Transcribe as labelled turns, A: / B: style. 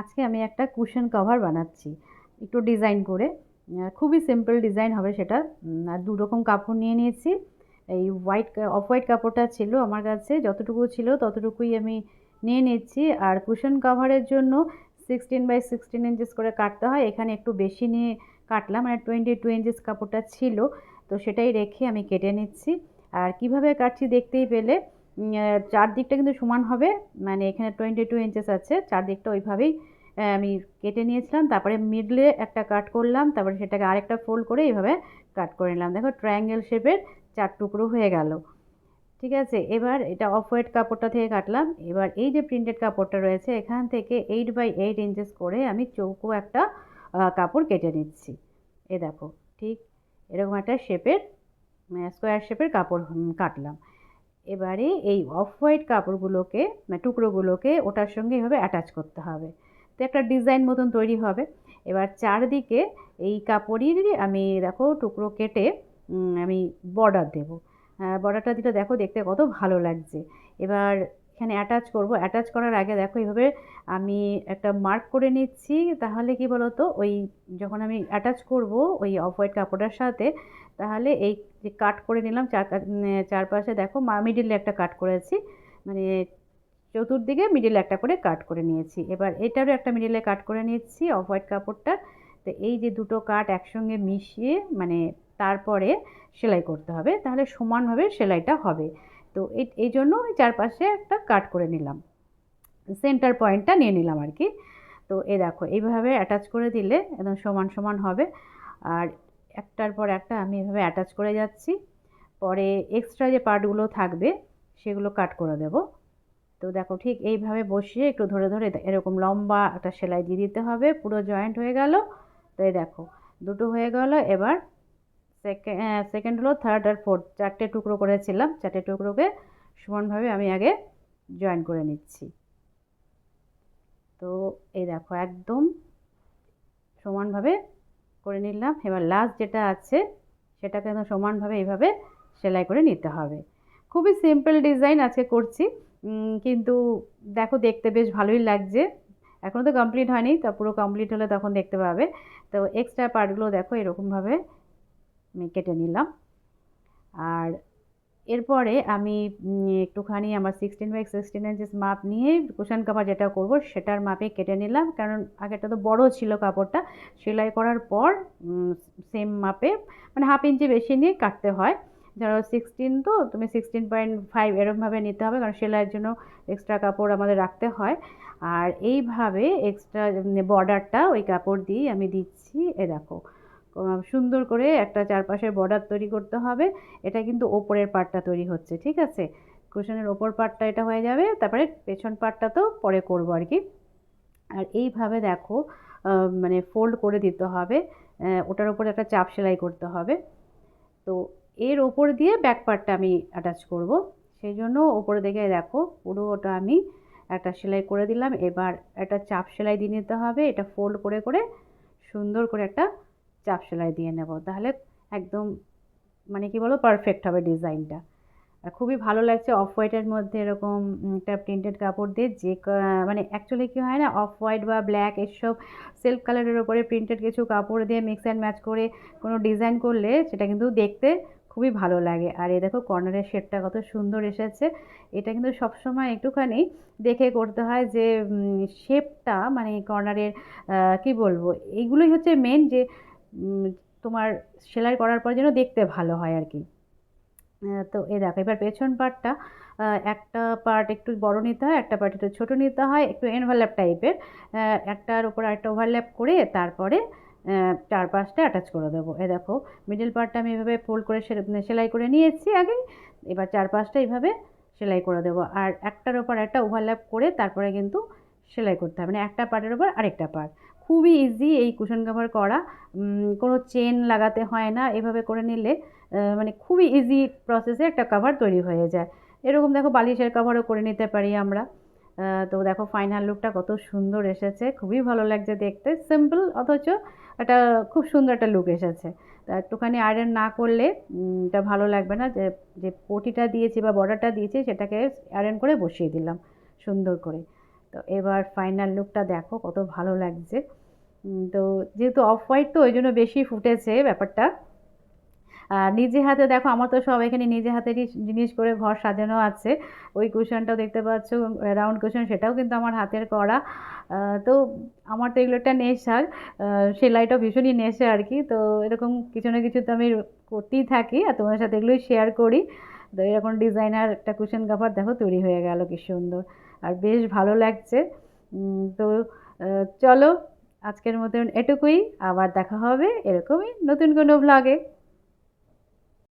A: আজকে আমি একটা কুশন কভার বানাচ্ছি। একটু ডিজাইন করে। খুবই সিম্পল ডিজাইন হবে সেটা। আর দু রকম কাপড় নিয়ে নিয়েছি। এই হোয়াইট অফ হোয়াইট কাপড়টা ছিল আমার কাছে। যতটুকু ছিল ততটুকুই আমি নিয়ে নিচ্ছি। আর কুশন কভারের জন্য সিক্সটিন বাই সিক্সটিন ইঞ্চেস করে কাটতে হয়। এখানে একটু বেশি নিয়ে কাটলাম। মানে টোয়েন্টি টু ইঞ্চেস কাপড়টা ছিল। তো সেটাই রেখে আমি কেটে নিচ্ছি। আর কীভাবে কাটছি দেখতেই পেলে চারদিকটা কিন্তু সমান হবে। মানে এখানে টোয়েন্টি টু ইঞ্চেস আছে। চারদিকটা ওইভাবেই আমি কেটে নিয়েছিলাম। তারপরে মিডলে একটা কাট করলাম। তারপরে সেটাকে আরেকটা ফোল্ড করে এইভাবে কাট করে নিলাম। দেখো ট্রায়াঙ্গেল শেপের চার টুকরো হয়ে গেল। ঠিক আছে? এবার এটা অফ হোয়াইট কাপড়টা থেকে কাটলাম। এবার এই যে প্রিন্টেড কাপড়টা রয়েছে, এখান থেকে এইট বাই এইট ইঞ্চেস করে আমি চৌকো একটা কাপড় কেটে নিচ্ছি। এ দেখো, ঠিক এরকম একটা শেপের স্কোয়ার শেপের কাপড় কাটলাম। এবারে এই অফ হোয়াইট কাপড়গুলোকে মানে টুকরোগুলোকে ওটার সঙ্গে এভাবে অ্যাটাচ করতে হবে। তো একটা ডিজাইন মতন তৈরি হবে। এবার চারদিকে এই কাপড়েরই আমি দেখো টুকরো কেটে আমি বর্ডার দেবো। বর্ডারটা দিলে দেখো দেখতে কত ভালো লাগছে। এবার এখানে অ্যাটাচ করব। অ্যাটাচ করার আগে দেখো এইভাবে আমি একটা মার্ক করে নিচ্ছি। তাহলে কি বলতো? ওই যখন আমি অ্যাটাচ করব ওই অফ হোয়াইট কাপড়টার সাথে, তাহলে এই যে কাট করে নিলাম চার চারপাশে দেখো মিডিলে একটা কাট করেছি। মানে চতুর্দিকে মিডিলে একটা করে কাট করে নিয়েছি। এবার এটারও একটা মিডিলে কাট করে নিচ্ছি অফ হোয়াইট কাপড়টা। তো এই যে দুটো কাট একসঙ্গে মিশিয়ে মানে তারপরে সেলাই করতে হবে। তাহলে সমানভাবে সেলাইটা হবে। তো এই জন্য ওই চারপাশে একটা কাট করে নিলাম। সেন্টার পয়েন্টটা নিয়ে নিলাম আর কি। তো এ দেখো, এইভাবে অ্যাটাচ করে দিলে একদম সমান সমান হবে। আর একটার পর একটা আমি এভাবে অ্যাটাচ করে যাচ্ছি। পরে এক্সট্রা যে পার্টগুলো থাকবে, সেগুলো কাট করে দেব। তো দেখো, ঠিক এইভাবে বসিয়ে একটু ধরে ধরে এরকম লম্বা একটা সেলাই দিয়ে দিতে হবে। পুরো জয়েন্ট হয়ে গেল। তো এই দেখো, দুটো হয়ে গেল। এবার সেকেন্ড সেকেন্ড হলো থার্ড আর ফোর্থ চারটে টুকরো করেছিলাম। চারটে টুকরোকে সমানভাবে আমি আগে জয়েন করে নিচ্ছি। তো এই দেখো, একদম সমানভাবে করে নিলাম। এবার লাস্ট যেটা আছে, সেটাকে একদম সমানভাবে এইভাবে সেলাই করে নিতে হবে। খুবই সিম্পল ডিজাইন আজকে করছি। কিন্তু দেখো, দেখতে বেশ ভালোই লাগছে। এখনও তো কমপ্লিট হয়নি, তা পুরো কমপ্লিট হলে তখন দেখতে পাবে। তো এক্সট্রা পার্টগুলো দেখো, এরকমভাবে আমি কেটে নিলাম। আর এরপরে আমি একটুখানি আমার সিক্সটিন বাই সিক্সটিন ইঞ্চেস মাপ নিয়ে কুশন কাপড় যেটা করব সেটার মাপে কেটে নিলাম। কারণ আগেটা তো বড় ছিল কাপড়টা। সেলাই করার পর সেম মাপে মানে হাফ ইঞ্চি বেশি নিয়ে কাটতে হয়। ধরো সিক্সটিন তো তুমি সিক্সটিন পয়েন্ট ফাইভ এরমভাবে নিতে হবে কারণ সেলাইয়ের জন্য এক্সট্রা কাপড় আমাদের রাখতে হয়। আর এইভাবে এক্সট্রা বর্ডারটা ওই কাপড় দিয়েই আমি দিচ্ছি। এ দেখো সুন্দর করে একটা চারপাশের বর্ডার তৈরি করতে হবে। এটা কিন্তু ওপরের পার্টটা তৈরি হচ্ছে, ঠিক আছে? কুশনের ওপর পার্টটা এটা হয়ে যাবে, তারপরে পেছন পার্টটা তো পরে করব আর কি। আর এইভাবে দেখো মানে ফোল্ড করে দিতে হবে ওটার উপরে একটা চাপ সেলাই করতে হবে। তো এর ওপর দিয়ে ব্যাক পার্টটা আমি অ্যাটাচ করব। সেই জন্য ওপরে দেখে দেখো পুরো ওটা আমি একটা সেলাই করে দিলাম। এবার একটা চাপ সেলাই দিয়ে নিতে হবে, এটা ফোল্ড করে করে সুন্দর করে একটা চাপ সেলাই দিয়ে নেব। তাহলে একদম মানে কি বলো পারফেক্ট হবে ডিজাইনটা। আর খুবই ভালো লাগছে অফ হোয়াইটের মধ্যে এরকম একটা প্রিন্টেড কাপড় দিয়ে যে মানে অ্যাকচুয়ালি কী হয় না অফ হোয়াইট বা ব্ল্যাক এসব সেলফ কালারের ওপরে প্রিন্টেড কিছু কাপড় দিয়ে মিক্স অ্যান্ড ম্যাচ করে কোনো ডিজাইন করলে সেটা কিন্তু দেখতে খুবই ভালো লাগে। আর এ দেখো কর্নারের শেডটা কত সুন্দর এসেছে। এটা কিন্তু সবসময় একটুখানি দেখে করতে হয় যে শেপটা মানে কর্নারের কি বলব, এইগুলোই হচ্ছে মেন যে তোমার সেলাই করার পর যেন দেখতে ভালো হয় আর কি। তো এ দেখো, এবার পেছন পার্টটা একটা পার্ট একটু বড় নিতে হয়, একটা পার্ট একটু ছোটো নিতে হয়, একটু এনভারল্যাপ টাইপের একটার উপর আরেকটা ওভারল্যাপ করে তারপরে চার পাঁচটা অ্যাটাচ করে দেবো। এ দেখো মিডিল পার্টটা আমি এভাবে ফোল্ড করে সে- সেলাই করে নিয়েছি আগে এবার চার পাঁচটা এইভাবে সেলাই করে দেবো। আর একটার ওপর একটা ওভারল্যাপ করে তারপরে কিন্তু সেলাই করতে হবে মানে একটা পার্টের ওপর আরেকটা পার্ট খুবই ইজি এই কুশন কভার করা। কোনো চেন লাগাতে হয় না, এভাবে করে নিলে মানে খুবই ইজি প্রসেসে একটা কভার তৈরি হয়ে যায়। এরকম দেখো বালিশের কভারও করে নিতে পারি আমরা। তো দেখো ফাইনাল লুকটা কত সুন্দর এসেছে, খুবই ভালো লাগছে দেখতে। সিম্পল অথচ একটা খুব সুন্দর একটা লুক এসেছে। তা একটুখানি আয়রন না করলে এটা ভালো লাগবে না যে যে পটিটা দিয়েছি বা বর্ডারটা দিয়েছি সেটাকে আয়রন করে বসিয়ে দিলাম, সুন্দর করে। তো এবার ফাইনাল লুকটা দেখো কত ভালো লাগছে। তো যেহেতু অফ হোয়াইট তো ওই জন্য বেশি ফুটেছে ব্যাপারটা। আর নিজে হাতে দেখো আমার তো সব এখানে নিজে হাতেরই জিনিস করে ঘর সাজানো আছে। ওই কুশনটাও দেখতে পাচ্ছ রাউন্ড কুশন সেটাও কিন্তু আমার হাতের করা। তো আমার তো এগুলো একটা নেশার। আহ, সেলাইটা ভীষণই নেশা আর কি। তো এরকম কিছু না কিছু তো আমি করতেই থাকি আর তোমাদের সাথে এগুলোই শেয়ার করি। তো এরকম ডিজাইনার একটা কুশন কাভার দেখো তৈরি হয়ে গেল, কি সুন্দর। আর বেশ ভালো লাগছে। তো চলো আজকের মতন এটুকুই। আবার দেখা হবে এরকমই নতুন কোনো ভ্লগে